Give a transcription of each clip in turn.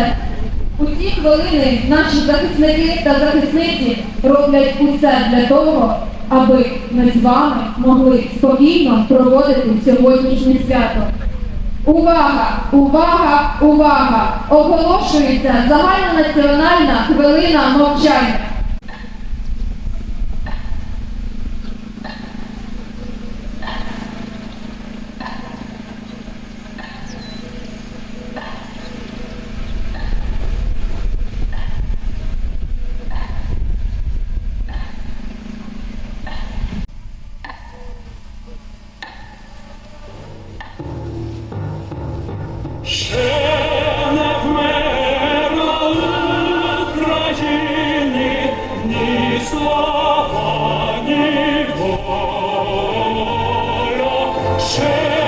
суверенітет. У ці хвилини наші захисники та захисниці роблять усе для того, аби ми з вами могли спокійно проводити сьогоднішнє свято. Увага! Увага! Увага! Оголошується загальнонаціональна хвилина мовчання. Change.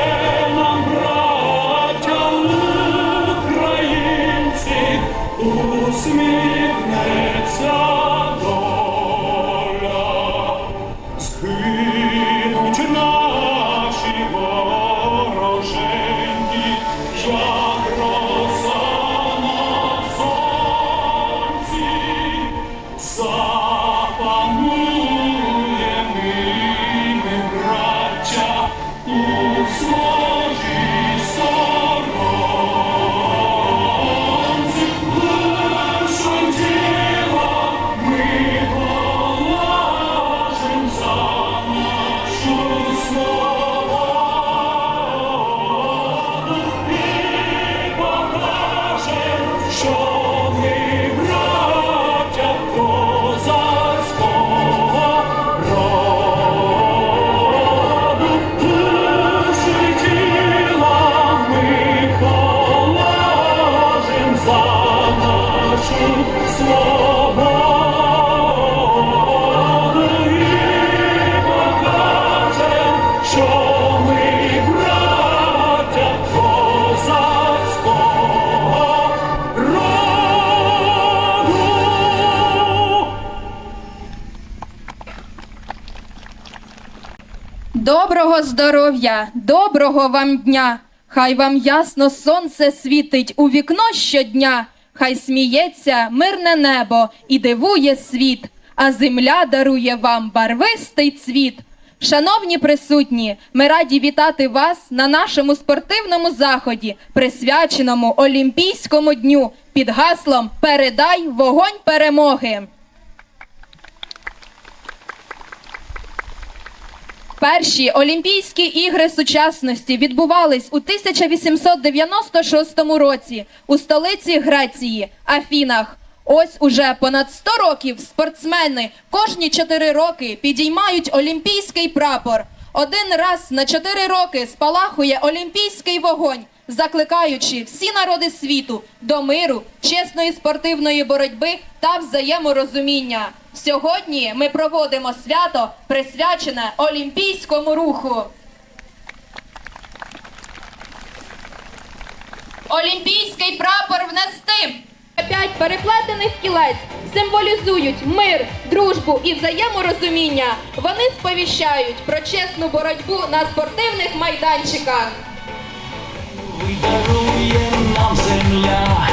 Доброго здоров'я, доброго вам дня! Хай вам ясно сонце світить у вікно щодня, хай сміється мирне небо і дивує світ, а земля дарує вам барвистий цвіт. Шановні присутні, ми раді вітати вас на нашому спортивному заході, присвяченому Олімпійському дню під гаслом Передай вогонь перемоги. Перші Олімпійські ігри сучасності відбувались у 1896 році у столиці Греції Афінах. Ось уже понад 100 років спортсмени кожні 4 роки підіймають олімпійський прапор. Один раз на 4 роки спалахує олімпійський вогонь, закликаючи всі народи світу до миру, чесної спортивної боротьби та взаєморозуміння. Сьогодні ми проводимо свято, присвячене олімпійському руху. Олімпійський прапор внести. П'ять переплетених кілець символізують мир, дружбу і взаєморозуміння. Вони сповіщають про чесну боротьбу на спортивних майданчиках. Дарує нам земля,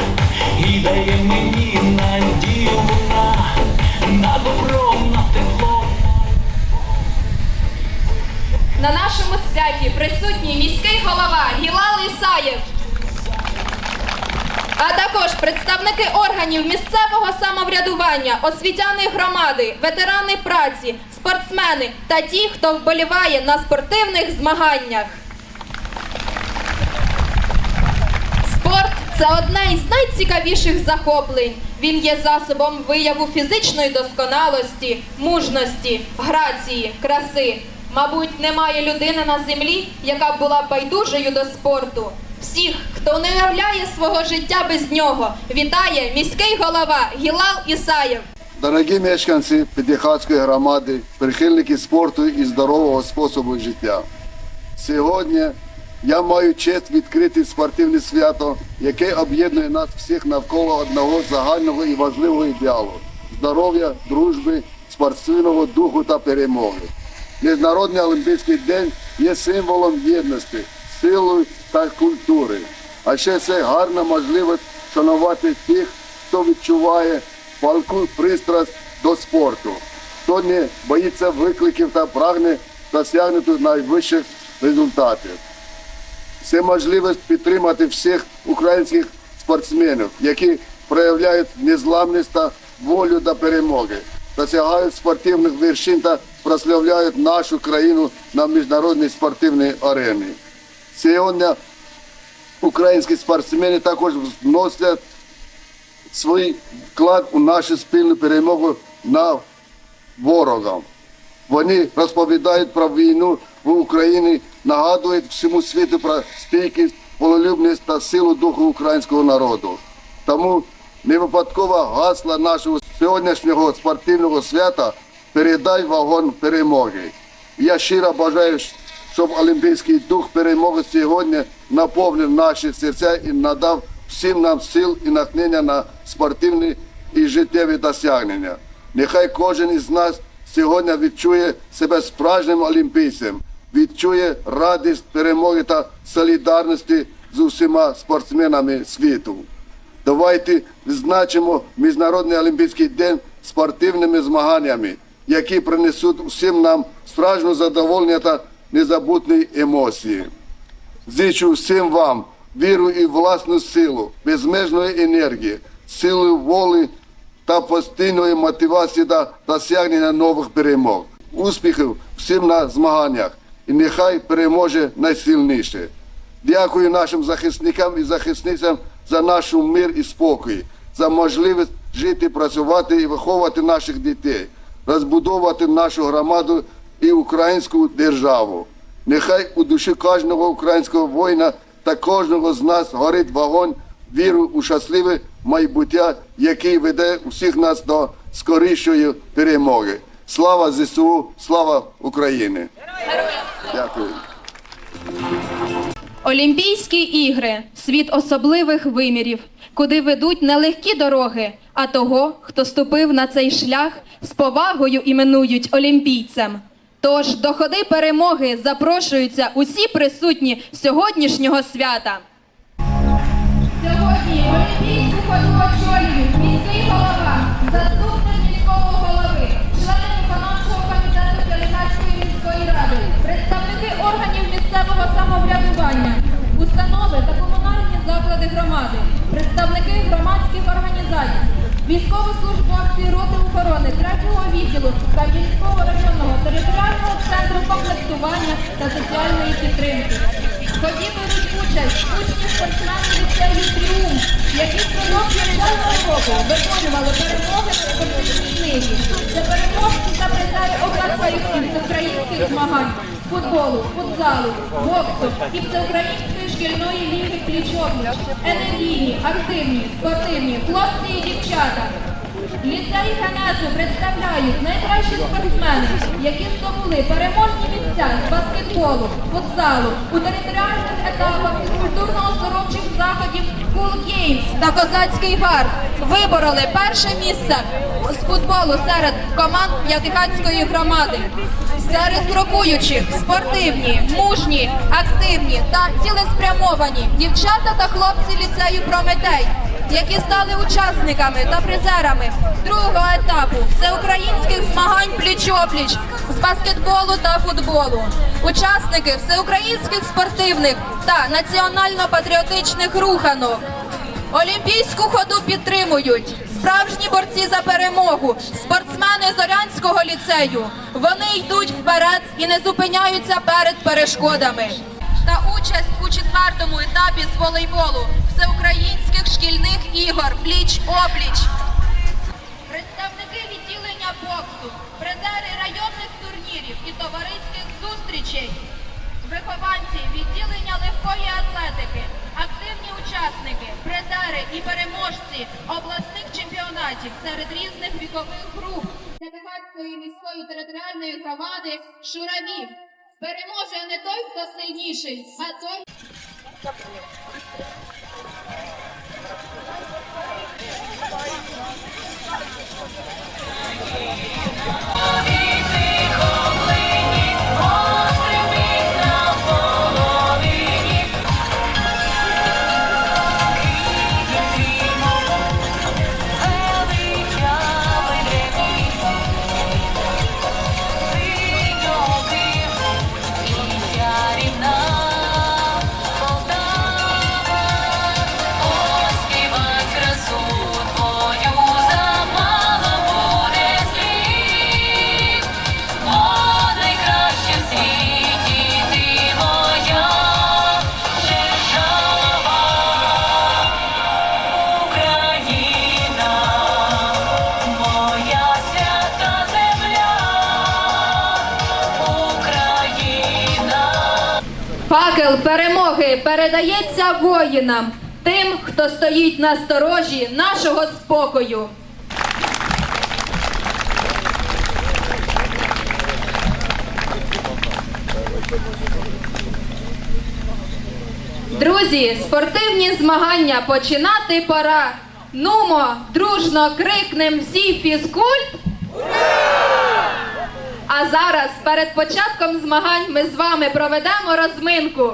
і дає мені надію на добро, на тепло. На нашому святі присутній міський голова Гілал Ісаєв. А також представники органів місцевого самоврядування, освітяни громади, ветерани праці, спортсмени та ті, хто вболіває на спортивних змаганнях. Це одне із найцікавіших захоплень. Він є засобом вияву фізичної досконалості, мужності, грації, краси. Мабуть, немає людини на землі, яка б була байдужою до спорту. Всіх, хто не уявляє свого життя без нього, вітає міський голова Гілал Ісаєв. Дорогі мешканці Підіхатської громади, прихильники спорту і здорового способу життя. Сьогодні я маю честь відкрити спортивне свято, яке об'єднує нас всіх навколо одного загального і важливого ідеалу здоров'я, дружби, спортивного духу та перемоги. Міжнародний олімпійський день є символом єдності, силою та культури. А ще це гарна можливість шанувати тих, хто відчуває палку пристрасть до спорту, хто не боїться викликів та прагне досягнути найвищих результатів. Це можливість підтримати всіх українських спортсменів, які проявляють незламність та волю до перемоги, досягають спортивних вершин та прославляють нашу країну на міжнародній спортивній арені. Сьогодні українські спортсмени також вносять свій вклад у нашу спільну перемогу над ворогом. Вони розповідають про війну в Україні, нагадують всьому світу про стійкість, волелюбність та силу духу українського народу. Тому не випадково гасло нашого сьогоднішнього спортивного свята передай вагон перемоги. Я щиро бажаю, щоб олімпійський дух перемоги сьогодні наповнив наші серця і надав всім нам сил і натхнення на спортивні і життєві досягнення. Нехай кожен із нас сьогодні відчує себе справжнім олімпійцем, відчує радість перемоги та солідарності з усіма спортсменами світу. Давайте відзначимо Міжнародний олімпійський день спортивними змаганнями, які принесуть усім нам справжнє задоволення та незабутні емоції. Зичу всім вам віру і власну силу, безмежної енергії, сили волі та постійної мотивації до досягнення нових перемог. Успіхів всім на змаганнях і нехай переможе найсильніше. Дякую нашим захисникам і захисницям за наш мир і спокій, за можливість жити, працювати і виховувати наших дітей, розбудовувати нашу громаду і українську державу. Нехай у душі кожного українського воїна та кожного з нас горить вогонь віру у щасливе майбуття, який веде усіх нас до скорішої перемоги. Слава ЗСУ, слава Україні! Дякую. Олімпійські ігри світ особливих вимірів, куди ведуть не легкі дороги, а того, хто ступив на цей шлях, з повагою іменують олімпійцем. Тож до ходи перемоги запрошуються усі присутні сьогоднішнього свята. Військовослужбовці роти охорони 3-го відділу Кам'янського районного територіального центру комплектування та соціальної підтримки. Беруть участь учні спортсмени ліцею «Тріумф», які впродовж навчального року виконували перемоги в спортивній книгі. Це переможці та призери обласних всеукраїнських змагань футболу, футзалу, боксу і всеукраїнської шкільної ліги пліч-опліч. Енергійні, активні, спортивні, хлопці і дівчата. Ліцей Генезу представляють найкращі спортсмени, які здобули переможні місця з баскетболу, футзалу, у територіальних етапах культурно-оздоровчих заходів Cool Games та Козацький гард. Вибороли перше місце з футболу серед команд П'ятихатської громади. Серед крокуючих спортивні, мужні, активні та цілеспрямовані дівчата та хлопці ліцею Прометей які стали учасниками та призерами другого етапу всеукраїнських змагань пліч-опліч з баскетболу та футболу, учасники всеукраїнських спортивних та національно-патріотичних руханок. Олімпійську ходу підтримують справжні борці за перемогу, спортсмени Зорянського ліцею. Вони йдуть вперед і не зупиняються перед перешкодами та участь у четвертому етапі з волейболу всеукраїнських шкільних ігор пліч-опліч. Представники відділення боксу, призери районних турнірів і товариських зустрічей, вихованці відділення легкої атлетики, активні учасники, призери і переможці обласних чемпіонатів серед різних вікових груп. Делегатської міської територіальної громади Шуравів. Переможе не той, хто сильніший, а той. Thank you. передається воїнам, тим, хто стоїть на сторожі нашого спокою. Друзі, спортивні змагання починати пора. Нумо, дружно крикнем всі фізкульт. А зараз перед початком змагань ми з вами проведемо розминку.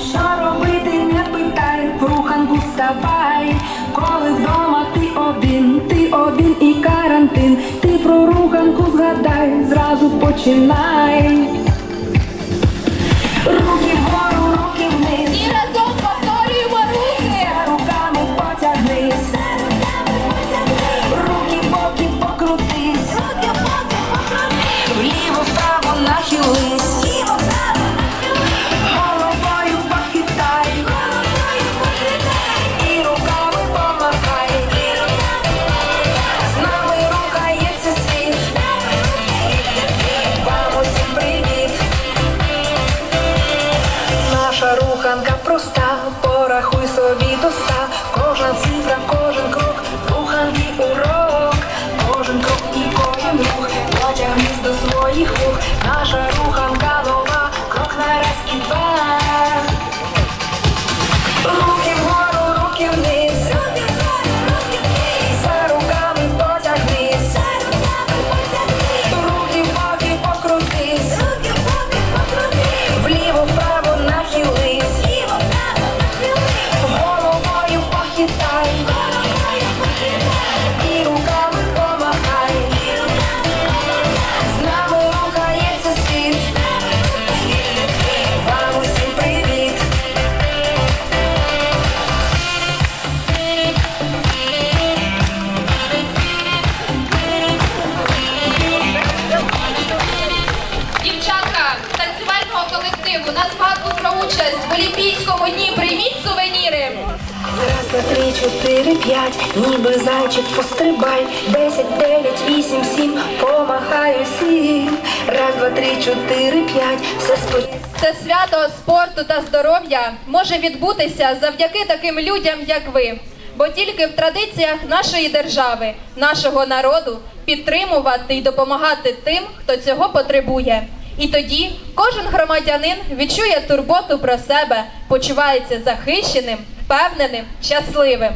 watching mine. Раз, два, три, чотири, п'ять, ніби зайчик, пострибай, десять, дев'ять, вісім, сім, помахай усім. Раз, два, три, чотири, п'ять, все спо... Це свято спорту та здоров'я може відбутися завдяки таким людям, як ви. Бо тільки в традиціях нашої держави, нашого народу підтримувати і допомагати тим, хто цього потребує. І тоді кожен громадянин відчує турботу про себе, почувається захищеним впевненим, щасливим.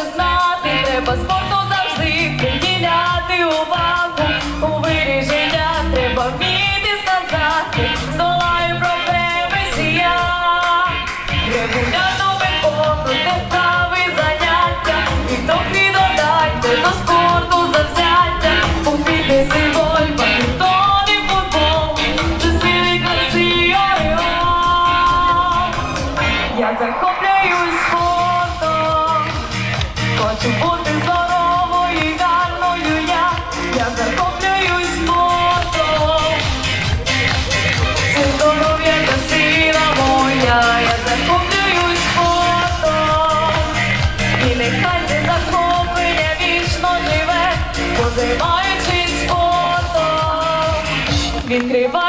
знати, треба спорту завжди приділяти увагу. escreva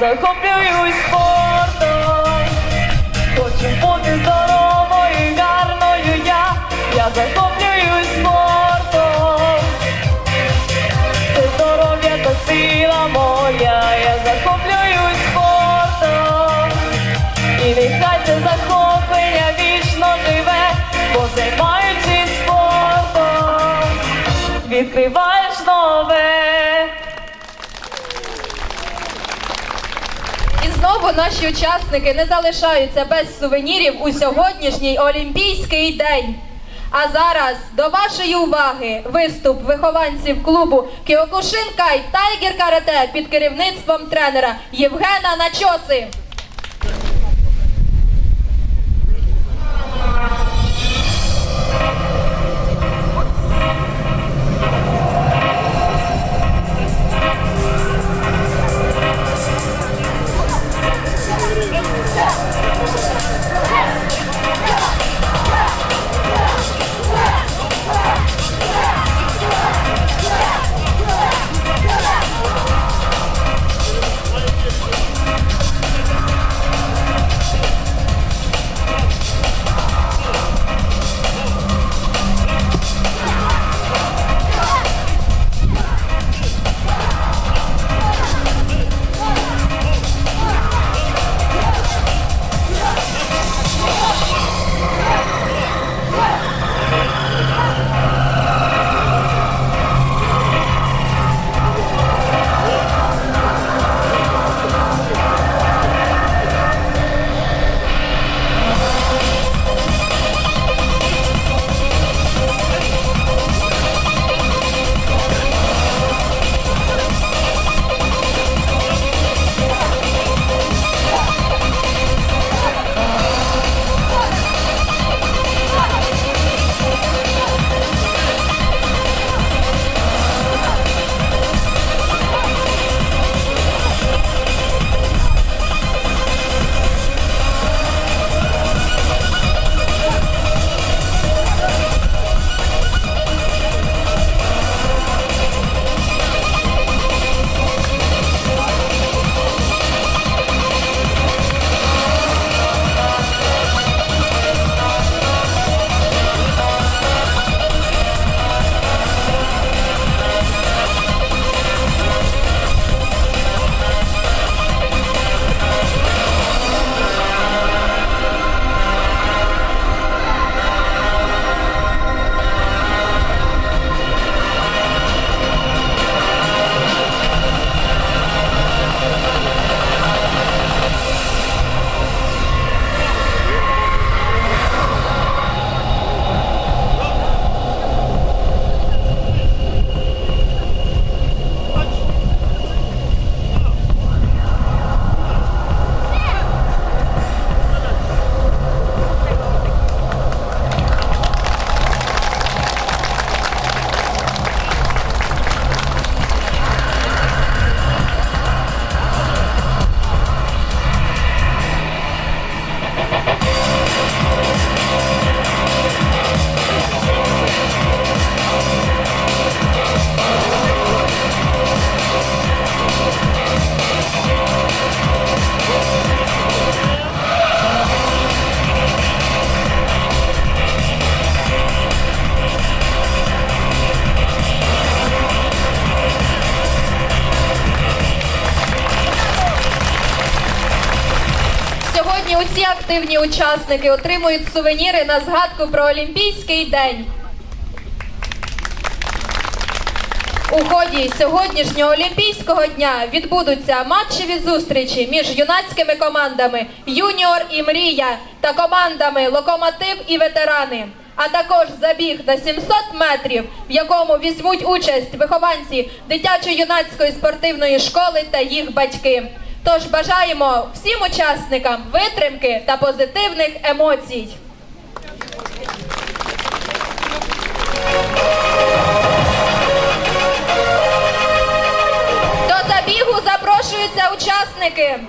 Giới знову наші учасники не залишаються без сувенірів у сьогоднішній олімпійський день. А зараз до вашої уваги виступ вихованців клубу Кіокушинка Кай Тайгер Карате під керівництвом тренера Євгена Начоси. Yeah! активні учасники отримують сувеніри на згадку про Олімпійський день. У ході сьогоднішнього олімпійського дня відбудуться матчеві зустрічі між юнацькими командами Юніор і Мрія та командами Локомотив і ветерани, а також забіг на 700 метрів, в якому візьмуть участь вихованці дитячо-юнацької спортивної школи та їх батьки. Тож бажаємо всім учасникам витримки та позитивних емоцій. До забігу запрошуються учасники.